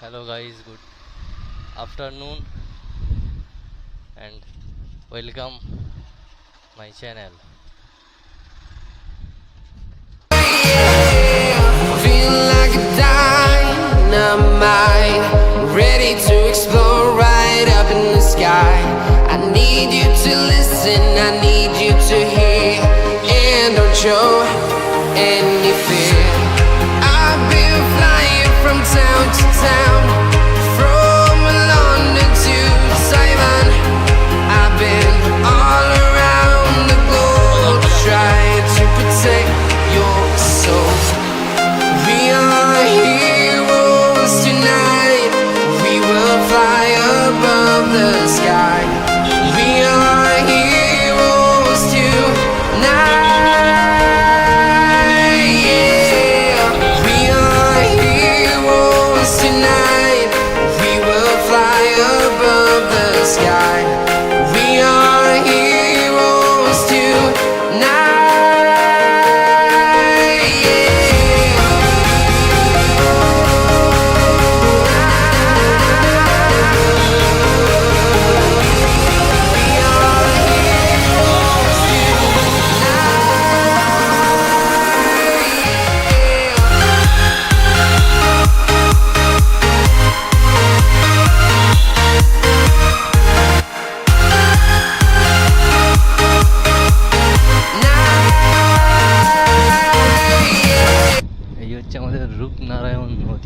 hello guys. Good afternoon and welcome my channel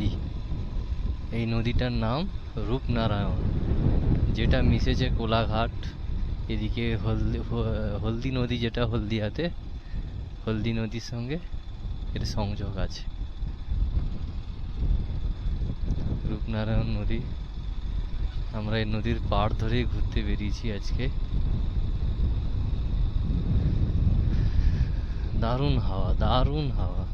নদী। এই নদীটার নাম রূপনারায়ণ, যেটা মিশেছে কোলাঘাট, এদিকে হলদি হলদি নদী যেটা হলদিয়াতে, হলদি নদীর সঙ্গে এর সংযোগ আছে। রূপনারায়ণ নদী, আমরা এই নদীর পাড় ধরেই ঘুরতে বেরিয়েছি আজকে। দারুণ হাওয়া দারুণ হাওয়া।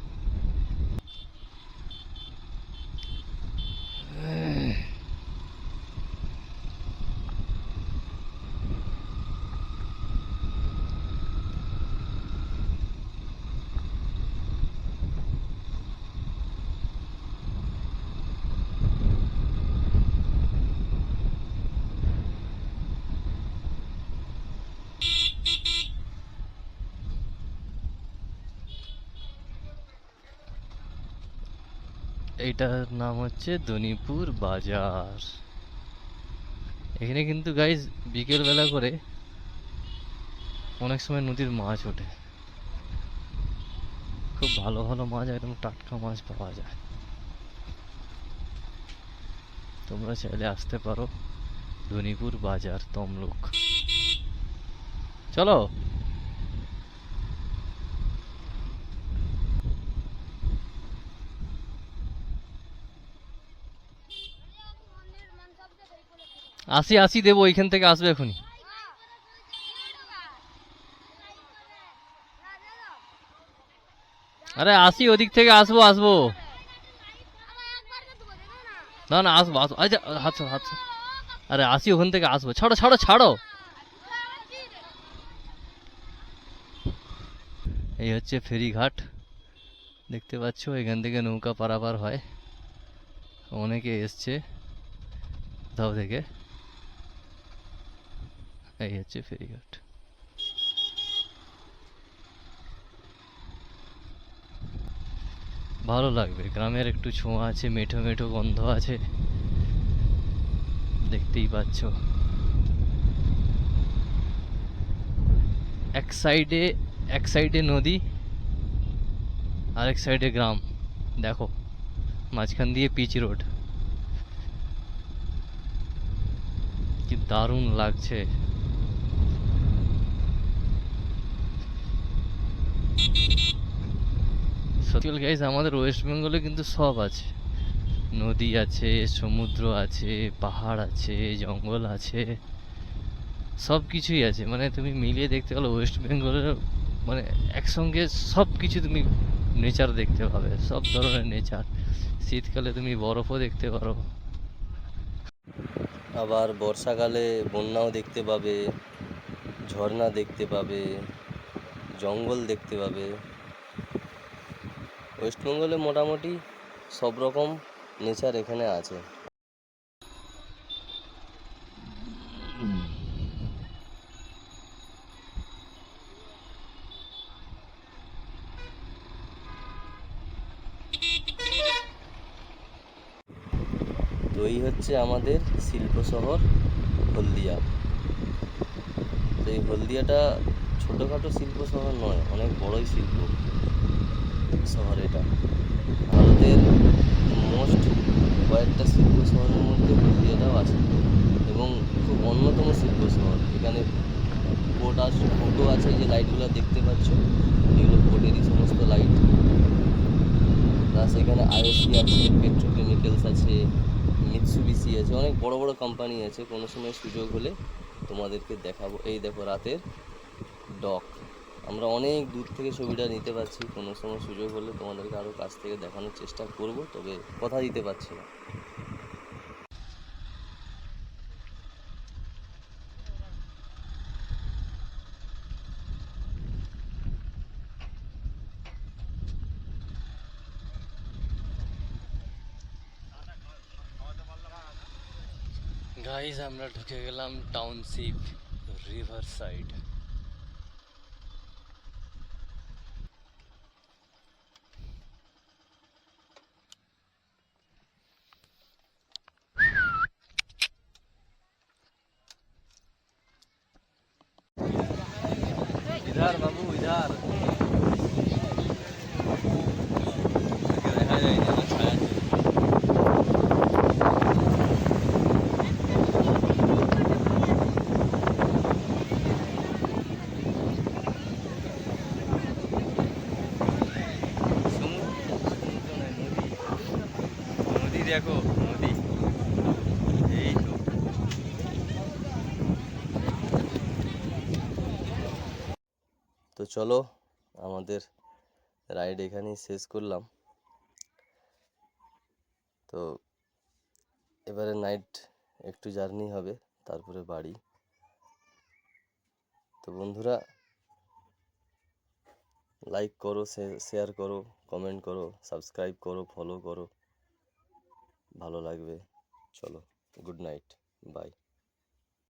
এইটার নাম হচ্ছে দনিপুর বাজার। এখানে কিন্তু গাইজ বিকেল বেলা করে অনেক সময় নদীর মাছ ওঠে। খুব ভালো ভালো মাছ একদম টাটকা মাছ পাওয়া যায়। তোমরা চাইলে আসতে পারো ধনিপুর বাজার তমলুক। চলো। আসি আসি, দেবো ওইখান থেকে আসবে এখনই। আরে আসি, ওদিক থেকে আসব আসব। না না, আসব আসব। আচ্ছা আচ্ছা ছাড়ো। আরে আসি, ওখান থেকে আসব। ছাড়ো ছাড়ো ছাড়ো। এই হচ্ছে ফেরিঘাট। দেখতে পাচ্ছ, এখান থেকে নৌকা পারাপার হয়। অনেকে এসছে। কোথাও থেকে এই হচ্ছে ফেরিঘাট ভালো লাগবে। গ্রামের একটু ছোঁয়া আছে, মেঠো মেঠো গন্ধ আছে। দেখতেই পাচ্ছ। এক সাইডে এক সাইডে নদী, আরেক সাইডে গ্রাম। দেখো, মাঝখান দিয়ে পিচ রোড কি দারুণ লাগছে। সত্যি গাইজ আমাদের ওয়েস্ট বেঙ্গলে কিন্তু সব আছে। নদী আছে, সমুদ্র আছে, পাহাড় আছে, জঙ্গল আছে সব কিছুই আছে। মানে তুমি মিলিয়ে দেখতে গেলে ওয়েস্ট বেঙ্গলের মানে একসঙ্গে সব কিছু তুমি নেচার দেখতে পাবে। সব ধরনের নেচার শীতকালে তুমি বরফও দেখতে পারো। আবার বর্ষাকালে বন্যাও দেখতে পাবে, ঝর্ণা দেখতে পাবে, জঙ্গল দেখতে পাবে। ওয়েস্টবেঙ্গলে মোটামুটি সব রকম নেচার এখানে আছে। তো এই হচ্ছে আমাদের শিল্প শহর হলদিয়া। তো এই হলদিয়াটা ছোটোখাটো শিল্প শহর নয়, অনেক বড়ই শিল্প। শহর এটা। ভারতের মোস্ট কয়েকটা শিল্প শহরের মধ্যে হলদিয়াটাও আছে এবং খুব অন্যতম শিল্প শহর এখানে পোর্ট আছে পোর্টও আছে যে লাইটগুলো দেখতে পাচ্ছ, এগুলো পোর্টেরই সমস্ত লাইট প্লাস এখানে আইওসি আছে পেট্রোকেমিক্যালস আছে মিৎসুবিসি আছে, অনেক বড় বড় কোম্পানি আছে। কোনো সময় সুযোগ হলে তোমাদেরকে দেখাবো। এই দেখো রাতের ডক আমরা অনেক দূর থেকে ছবিটা নিতে পারছি। কোনো সময় সুযোগ হলে তোমাদেরকে আরও কাছ থেকে দেখানোর চেষ্টা করব, তবে কথা দিতে পারছি না। গাইজ আমরা ঢুকে গেলাম টাউনশিপ রিভার সাইড ইধার বাবু ইধার দেখা যায় না ছায়া নদী দেখো, নদী। এই তো। তো চলো, আমাদের রাইড এখানেই শেষ করলাম। তো এবারে নাইট একটু জার্নি হবে, তারপরে বাড়ি। তো বন্ধুরা লাইক করো শেয়ার করো কমেন্ট করো সাবস্ক্রাইব করো ফলো করো। ভালো লাগবে। চলো গুড নাইট বাই